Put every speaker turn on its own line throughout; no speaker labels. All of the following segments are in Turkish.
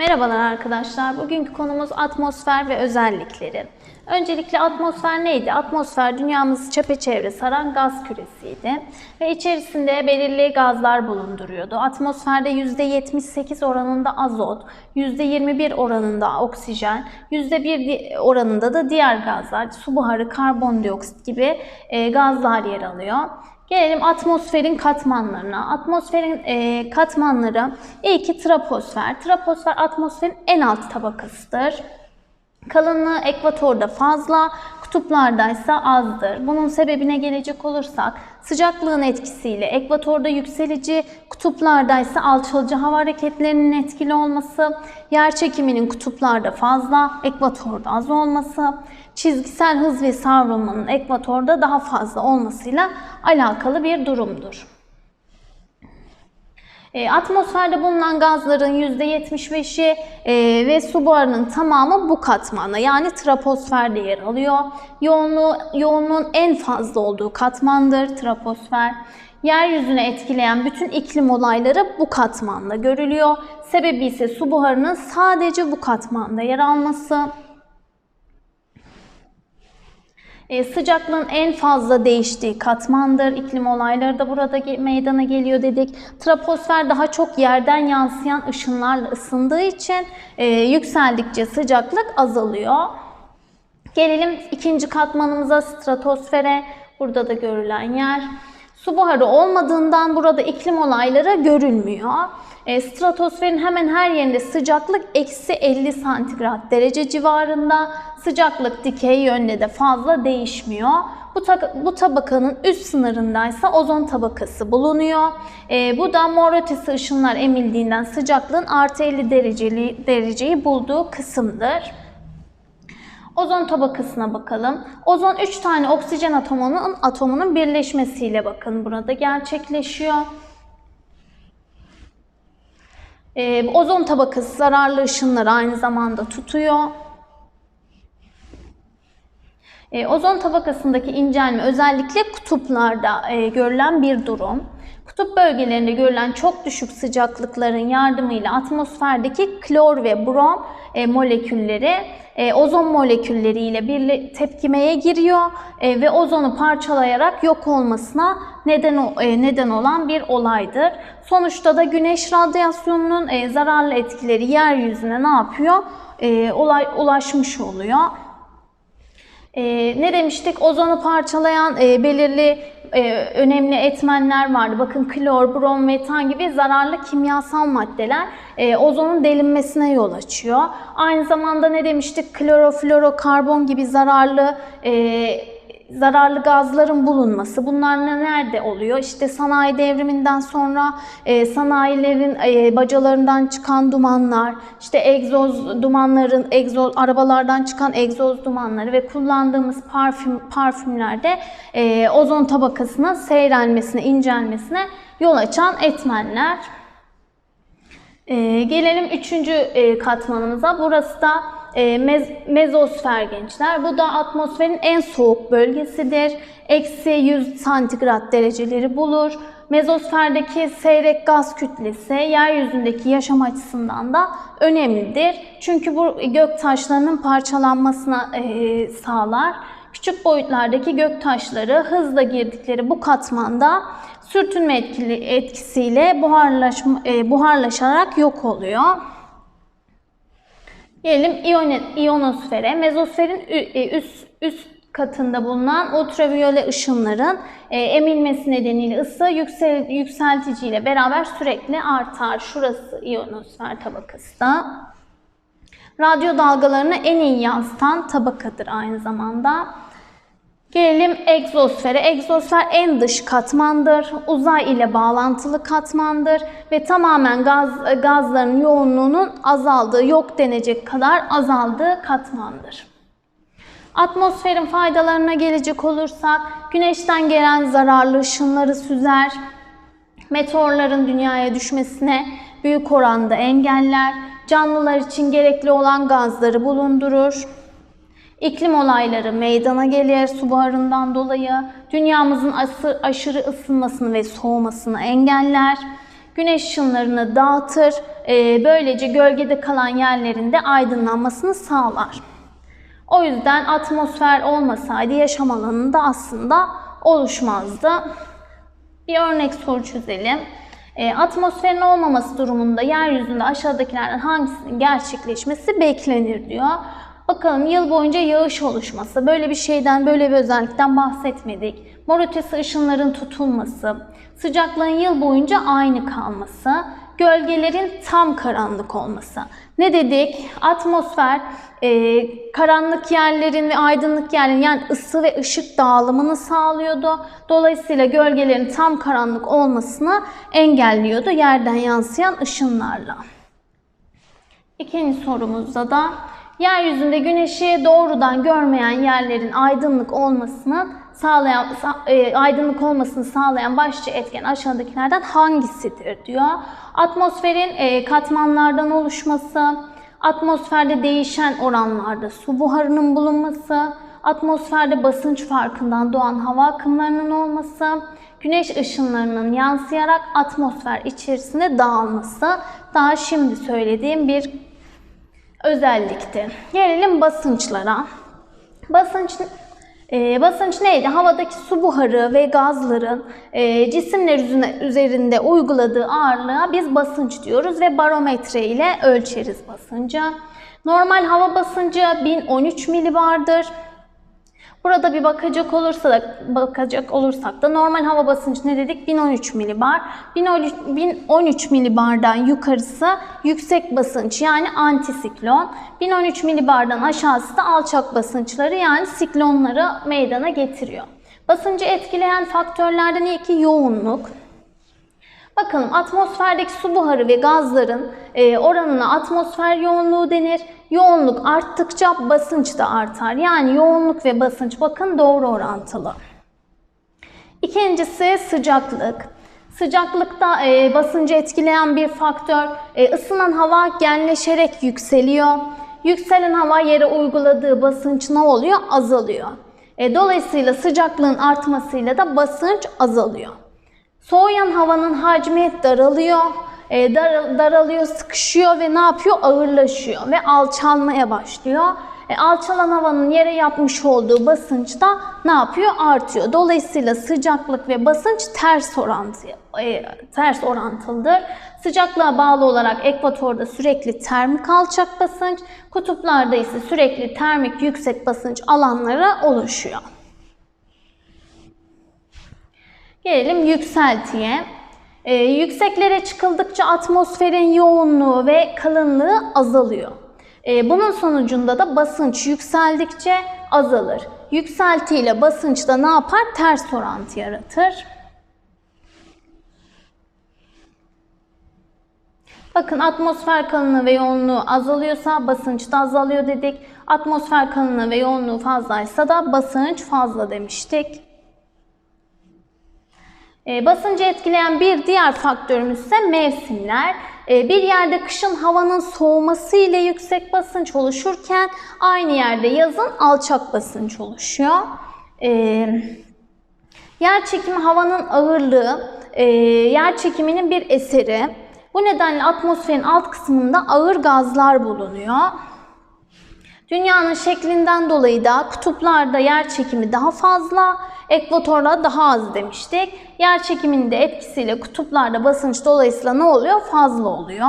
Merhabalar arkadaşlar. Bugünkü konumuz atmosfer ve özellikleri. Öncelikle atmosfer neydi? Atmosfer dünyamızı çepeçevre saran gaz küresiydi ve içerisinde belirli gazlar bulunduruyordu. Atmosferde %78 oranında azot, %21 oranında oksijen, %1 oranında da diğer gazlar, su buharı, karbondioksit gibi e, gazlar yer alıyor. Gelelim atmosferin katmanlarına. Atmosferin e, katmanları ilki troposfer. Troposfer atmosferin en alt tabakasıdır. Kalınlığı ekvatorda fazla, kutuplarda ise azdır. Bunun sebebine gelecek olursak sıcaklığın etkisiyle ekvatorda yükselici, kutuplarda ise alçalıcı hava hareketlerinin etkili olması, yer çekiminin kutuplarda fazla, ekvatorda az olması, çizgisel hız ve savrulmanın ekvatorda daha fazla olmasıyla alakalı bir durumdur. E, atmosferde bulunan gazların %75'i e, ve su buharının tamamı bu katmanda yani troposferde yer alıyor. Yoğunluğu, yoğunluğun en fazla olduğu katmandır troposfer. Yeryüzüne etkileyen bütün iklim olayları bu katmanda görülüyor. Sebebi ise su buharının sadece bu katmanda yer alması. E, sıcaklığın en fazla değiştiği katmandır. İklim olayları da burada meydana geliyor dedik. Troposfer daha çok yerden yansıyan ışınlarla ısındığı için e, yükseldikçe sıcaklık azalıyor. Gelelim ikinci katmanımıza stratosfere. Burada da görülen yer. Su buharı olmadığından burada iklim olayları görülmüyor. E, stratosferin hemen her yerinde sıcaklık eksi 50 santigrat derece civarında. Sıcaklık dikey yönde de fazla değişmiyor. Bu, ta- bu tabakanın üst sınırındaysa ozon tabakası bulunuyor. E, bu da mor ötesi ışınlar emildiğinden sıcaklığın artı 50 dereceli, dereceyi bulduğu kısımdır. Ozon tabakasına bakalım. Ozon 3 tane oksijen atomunun atomunun birleşmesiyle bakın burada gerçekleşiyor. Ee, ozon tabakası zararlı ışınları aynı zamanda tutuyor. Ee, ozon tabakasındaki incelme özellikle kutuplarda e, görülen bir durum. Kutup bölgelerinde görülen çok düşük sıcaklıkların yardımıyla atmosferdeki klor ve brom e, molekülleri e, ozon molekülleriyle bir tepkimeye giriyor e, ve ozonu parçalayarak yok olmasına neden neden olan bir olaydır. Sonuçta da güneş radyasyonunun zararlı etkileri yeryüzüne ne yapıyor? Olay ulaşmış oluyor. Ne demiştik? Ozonu parçalayan belirli e, önemli etmenler vardı. Bakın klor, brom, metan gibi zararlı kimyasal maddeler e, ozonun delinmesine yol açıyor. Aynı zamanda ne demiştik? Kloroflorokarbon gibi zararlı e, zararlı gazların bulunması. Bunlar ne- nerede oluyor? İşte sanayi devriminden sonra e, sanayilerin e, bacalarından çıkan dumanlar, işte egzoz dumanların, egzoz arabalardan çıkan egzoz dumanları ve kullandığımız parfüm parfümlerde e, ozon tabakasının seyrelmesine, incelmesine yol açan etmenler. Ee, gelelim üçüncü e, katmanımıza. Burası da e, mez- mezosfer gençler. Bu da atmosferin en soğuk bölgesidir. Eksi 100 santigrat dereceleri bulur. Mezosferdeki seyrek gaz kütlesi yeryüzündeki yaşam açısından da önemlidir. Çünkü bu gök taşlarının parçalanmasına e, sağlar. Küçük boyutlardaki gök taşları hızla girdikleri bu katmanda sürtünme etkili, etkisiyle buharlaşma, e, buharlaşarak yok oluyor. Gelelim iyon- iyonosfere. Mezosferin e, üst, üst katında bulunan ultraviyole ışınların e, emilmesi nedeniyle ısı yüksel, yükselticiyle beraber sürekli artar. Şurası iyonosfer tabakası da. Radyo dalgalarını en iyi yansıtan tabakadır aynı zamanda. Gelelim egzosfere. Egzosfer en dış katmandır. Uzay ile bağlantılı katmandır ve tamamen gaz gazların yoğunluğunun azaldığı, yok denecek kadar azaldığı katmandır. Atmosferin faydalarına gelecek olursak, güneşten gelen zararlı ışınları süzer, meteorların dünyaya düşmesine büyük oranda engeller, canlılar için gerekli olan gazları bulundurur. İklim olayları meydana gelir su buharından dolayı. Dünyamızın aşırı ısınmasını ve soğumasını engeller. güneş ışınlarını dağıtır. E, böylece gölgede kalan yerlerinde aydınlanmasını sağlar. O yüzden atmosfer olmasaydı yaşam alanında aslında oluşmazdı. Bir örnek soru çözelim. E, atmosferin olmaması durumunda yeryüzünde aşağıdakilerden hangisinin gerçekleşmesi beklenir diyor. Bakalım yıl boyunca yağış oluşması. Böyle bir şeyden, böyle bir özellikten bahsetmedik. Mor ötesi ışınların tutulması, sıcaklığın yıl boyunca aynı kalması, gölgelerin tam karanlık olması. Ne dedik? Atmosfer e, karanlık yerlerin ve aydınlık yerlerin yani ısı ve ışık dağılımını sağlıyordu. Dolayısıyla gölgelerin tam karanlık olmasını engelliyordu yerden yansıyan ışınlarla. İkinci sorumuzda da yeryüzünde güneşi doğrudan görmeyen yerlerin aydınlık olmasını sağlayan e, aydınlık olmasını sağlayan başlıca etken aşağıdakilerden hangisidir diyor. Atmosferin e, katmanlardan oluşması, atmosferde değişen oranlarda su buharının bulunması, atmosferde basınç farkından doğan hava akımlarının olması, güneş ışınlarının yansıyarak atmosfer içerisinde dağılması daha şimdi söylediğim bir özelliktir. Gelelim basınçlara. Basınç e, basınç neydi? Havadaki su buharı ve gazların e, cisimler üzerinde uyguladığı ağırlığa biz basınç diyoruz ve barometre ile ölçeriz basıncı. Normal hava basıncı 1013 milibardır. Burada bir bakacak olursa da, bakacak olursak da normal hava basıncı ne dedik? 1013 milibar. 1013, 1013 milibardan yukarısı yüksek basınç yani antisiklon. 1013 milibardan aşağısı da alçak basınçları yani siklonları meydana getiriyor. Basıncı etkileyen faktörlerden ilki yoğunluk. Bakalım atmosferdeki su buharı ve gazların e, oranına atmosfer yoğunluğu denir. Yoğunluk arttıkça basınç da artar. Yani yoğunluk ve basınç bakın doğru orantılı. İkincisi sıcaklık. Sıcaklıkta e, basıncı etkileyen bir faktör. E, ısınan hava genleşerek yükseliyor. Yükselen hava yere uyguladığı basınç ne oluyor? Azalıyor. E, dolayısıyla sıcaklığın artmasıyla da basınç azalıyor. Soğuyan havanın hacmi daralıyor, e, dar, daralıyor, sıkışıyor ve ne yapıyor? Ağırlaşıyor ve alçalmaya başlıyor. E, alçalan havanın yere yapmış olduğu basınç da ne yapıyor? Artıyor. Dolayısıyla sıcaklık ve basınç ters orantı, e, ters orantılıdır. Sıcaklığa bağlı olarak ekvatorda sürekli termik alçak basınç, kutuplarda ise sürekli termik yüksek basınç alanları oluşuyor. Gelelim yükseltiye. Ee, yükseklere çıkıldıkça atmosferin yoğunluğu ve kalınlığı azalıyor. Ee, bunun sonucunda da basınç yükseldikçe azalır. Yükselti ile basınç da ne yapar? Ters orantı yaratır. Bakın atmosfer kalınlığı ve yoğunluğu azalıyorsa basınç da azalıyor dedik. Atmosfer kalınlığı ve yoğunluğu fazlaysa da basınç fazla demiştik. E, basıncı etkileyen bir diğer faktörümüz ise mevsimler. E, bir yerde kışın havanın soğuması ile yüksek basınç oluşurken aynı yerde yazın alçak basınç oluşuyor. E, yer çekimi havanın ağırlığı, e, yer çekiminin bir eseri. Bu nedenle atmosferin alt kısmında ağır gazlar bulunuyor. Dünyanın şeklinden dolayı da kutuplarda yer çekimi daha fazla, ekvatorda daha az demiştik. Yer çekiminin de etkisiyle kutuplarda basınç dolayısıyla ne oluyor? Fazla oluyor.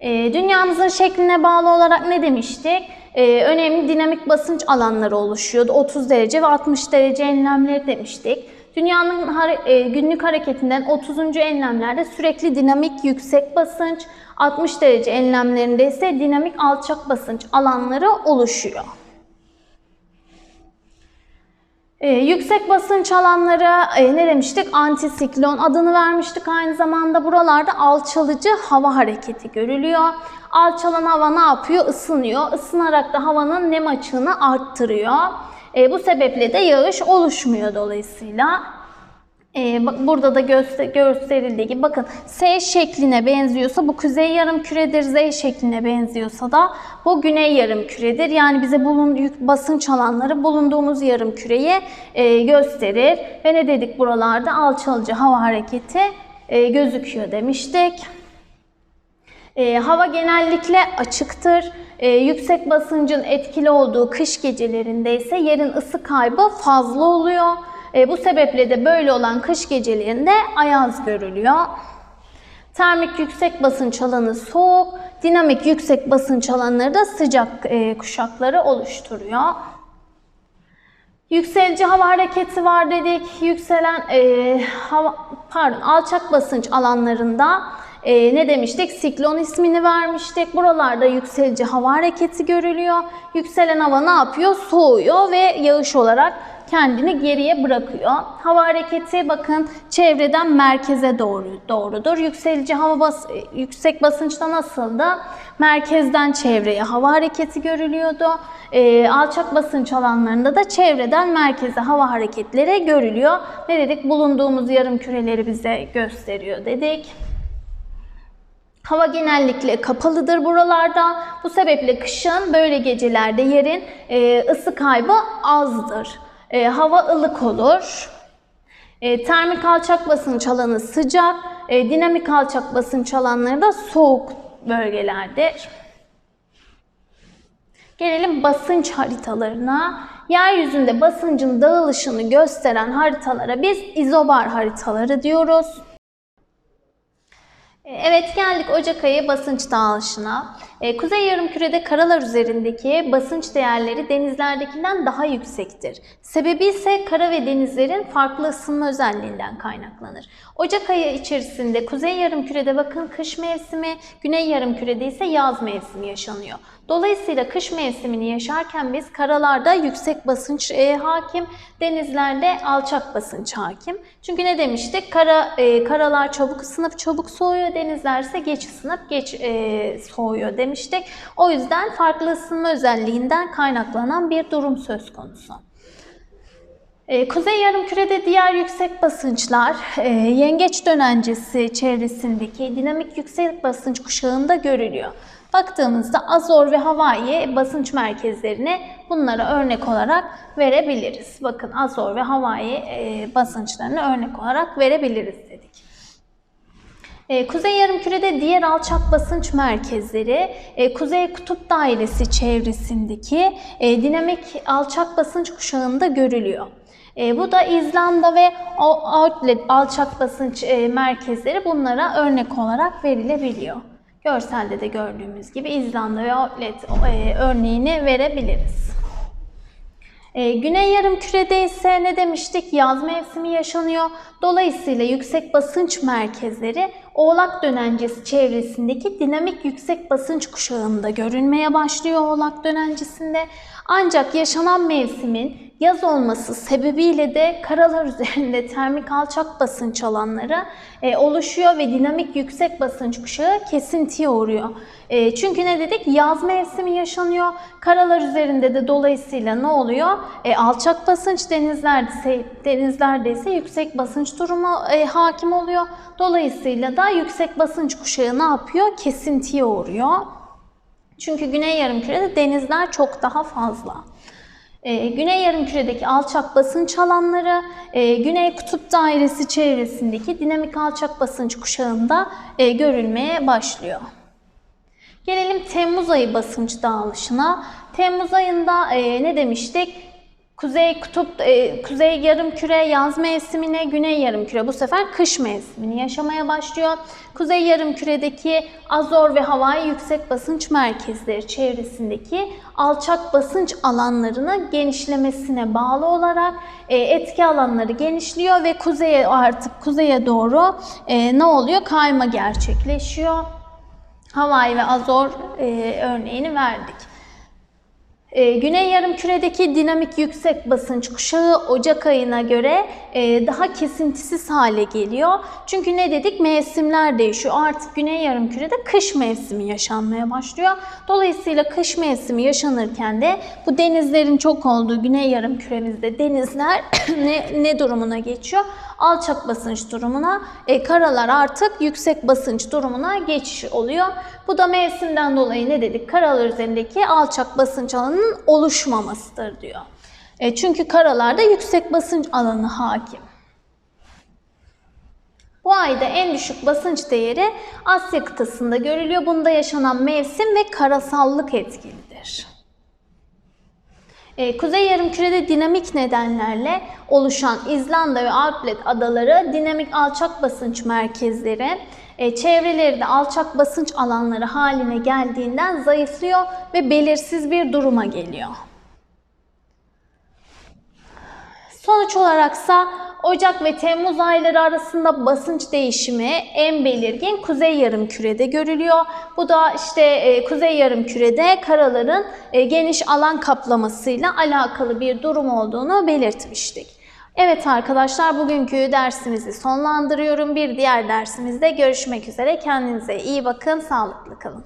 E, dünyamızın şekline bağlı olarak ne demiştik? E, önemli dinamik basınç alanları oluşuyordu. 30 derece ve 60 derece enlemleri demiştik. Dünyanın e, günlük hareketinden 30. enlemlerde sürekli dinamik yüksek basınç, 60 derece enlemlerinde ise dinamik alçak basınç alanları oluşuyor. Ee, yüksek basınç alanları e, ne demiştik? Antisiklon adını vermiştik. Aynı zamanda buralarda alçalıcı hava hareketi görülüyor. Alçalan hava ne yapıyor? Isınıyor. Isınarak da havanın nem açığını arttırıyor. E, bu sebeple de yağış oluşmuyor dolayısıyla. Ee, burada da göster gösterildiği gibi bakın S şekline benziyorsa bu kuzey yarım küredir, Z şekline benziyorsa da bu güney yarım küredir. Yani bize bulun, basınç alanları bulunduğumuz yarım küreye e, gösterir. Ve ne dedik buralarda alçalıcı hava hareketi e, gözüküyor demiştik. E, hava genellikle açıktır. E, yüksek basıncın etkili olduğu kış gecelerinde ise yerin ısı kaybı fazla oluyor. E, bu sebeple de böyle olan kış gecelerinde ayaz görülüyor. Termik yüksek basınç alanı soğuk, dinamik yüksek basınç alanları da sıcak e, kuşakları oluşturuyor. Yükselici hava hareketi var dedik. Yükselen e, hava, pardon alçak basınç alanlarında e, ne demiştik? Siklon ismini vermiştik. Buralarda yükselici hava hareketi görülüyor. Yükselen hava ne yapıyor? Soğuyor ve yağış olarak kendini geriye bırakıyor. Hava hareketi bakın çevreden merkeze doğru doğrudur. Yükselici hava bas yüksek basınçta nasıldı? Merkezden çevreye hava hareketi görülüyordu. Ee, alçak basınç alanlarında da çevreden merkeze hava hareketleri görülüyor. Ne dedik? Bulunduğumuz yarım küreleri bize gösteriyor dedik. Hava genellikle kapalıdır buralarda. Bu sebeple kışın böyle gecelerde yerin e, ısı kaybı azdır. E, hava ılık olur. E, termik alçak basınç alanı sıcak, e, dinamik alçak basınç alanları da soğuk bölgelerdir. Gelelim basınç haritalarına. Yeryüzünde basıncın dağılışını gösteren haritalara biz izobar haritaları diyoruz. Evet geldik Ocak ayı basınç dağılışına. Ee, Kuzey yarımkürede karalar üzerindeki basınç değerleri denizlerdekinden daha yüksektir. Sebebi ise kara ve denizlerin farklı ısınma özelliğinden kaynaklanır. Ocak ayı içerisinde Kuzey yarımkürede bakın kış mevsimi, Güney yarımkürede ise yaz mevsimi yaşanıyor. Dolayısıyla kış mevsimini yaşarken biz karalarda yüksek basınç e, hakim, denizlerde alçak basınç hakim. Çünkü ne demiştik? Kara e, karalar çabuk ısınıp çabuk soğuyor, denizler ise geç ısınıp geç e, soğuyor demiştik. O yüzden farklı ısınma özelliğinden kaynaklanan bir durum söz konusu. E, Kuzey yarımkürede diğer yüksek basınçlar e, yengeç dönencesi çevresindeki dinamik yüksek basınç kuşağında görülüyor. Baktığımızda Azor ve Hawaii basınç merkezlerini bunlara örnek olarak verebiliriz. Bakın Azor ve Hawaii e, basınçlarını örnek olarak verebiliriz Kuzey Yarımküre'de diğer alçak basınç merkezleri e, Kuzey Kutup Dairesi çevresindeki e, dinamik alçak basınç kuşağında görülüyor. E, bu da İzlanda ve outlet alçak basınç merkezleri bunlara örnek olarak verilebiliyor. Görselde de gördüğümüz gibi İzlanda ve outlet örneğini verebiliriz. E, Güney yarımkürede ise ne demiştik? Yaz mevsimi yaşanıyor. Dolayısıyla yüksek basınç merkezleri Oğlak dönencesi çevresindeki dinamik yüksek basınç kuşağında görünmeye başlıyor Oğlak dönencesinde. Ancak yaşanan mevsimin yaz olması sebebiyle de karalar üzerinde termik alçak basınç alanları e, oluşuyor ve dinamik yüksek basınç kuşağı kesintiye uğruyor. E, çünkü ne dedik? Yaz mevsimi yaşanıyor. Karalar üzerinde de dolayısıyla ne oluyor? E, alçak basınç denizlerde ise, denizlerde ise yüksek basınç durumu e, hakim oluyor. Dolayısıyla da yüksek basınç kuşağı ne yapıyor? Kesintiye uğruyor. Çünkü Güney Yarımküre'de denizler çok daha fazla. Ee, Güney Yarımküre'deki alçak basınç alanları e, Güney Kutup Dairesi çevresindeki dinamik alçak basınç kuşağında e, görülmeye başlıyor. Gelelim Temmuz ayı basınç dağılışına. Temmuz ayında e, ne demiştik? Kuzey kutup, e, kuzey yarımküre yaz mevsimine, güney yarımküre bu sefer kış mevsimini yaşamaya başlıyor. Kuzey yarımküredeki Azor ve Hawaii yüksek basınç merkezleri çevresindeki alçak basınç alanlarının genişlemesine bağlı olarak e, etki alanları genişliyor ve kuzeye artık kuzeye doğru e, ne oluyor? Kayma gerçekleşiyor. Hawaii ve Azor e, örneğini verdik. Ee, Güney Yarımküre'deki dinamik yüksek basınç kuşağı Ocak ayına göre e, daha kesintisiz hale geliyor. Çünkü ne dedik? Mevsimler değişiyor. Artık Güney Yarımküre'de kış mevsimi yaşanmaya başlıyor. Dolayısıyla kış mevsimi yaşanırken de bu denizlerin çok olduğu Güney Yarımküre'mizde denizler ne, ne durumuna geçiyor? Alçak basınç durumuna, e, karalar artık yüksek basınç durumuna geçiş oluyor. Bu da mevsimden dolayı ne dedik? Karalar üzerindeki alçak basınç alanının oluşmamasıdır diyor. E, çünkü karalarda yüksek basınç alanı hakim. Bu ayda en düşük basınç değeri Asya kıtasında görülüyor. Bunda yaşanan mevsim ve karasallık etkilidir. Ee, Kuzey Yarımküre'de dinamik nedenlerle oluşan İzlanda ve Outlet adaları dinamik alçak basınç merkezleri, e, çevreleri de alçak basınç alanları haline geldiğinden zayıflıyor ve belirsiz bir duruma geliyor. Sonuç olaraksa Ocak ve Temmuz ayları arasında basınç değişimi en belirgin Kuzey Yarımküre'de görülüyor. Bu da işte e, Kuzey Yarımküre'de karaların e, geniş alan kaplamasıyla alakalı bir durum olduğunu belirtmiştik. Evet arkadaşlar bugünkü dersimizi sonlandırıyorum. Bir diğer dersimizde görüşmek üzere. Kendinize iyi bakın, sağlıklı kalın.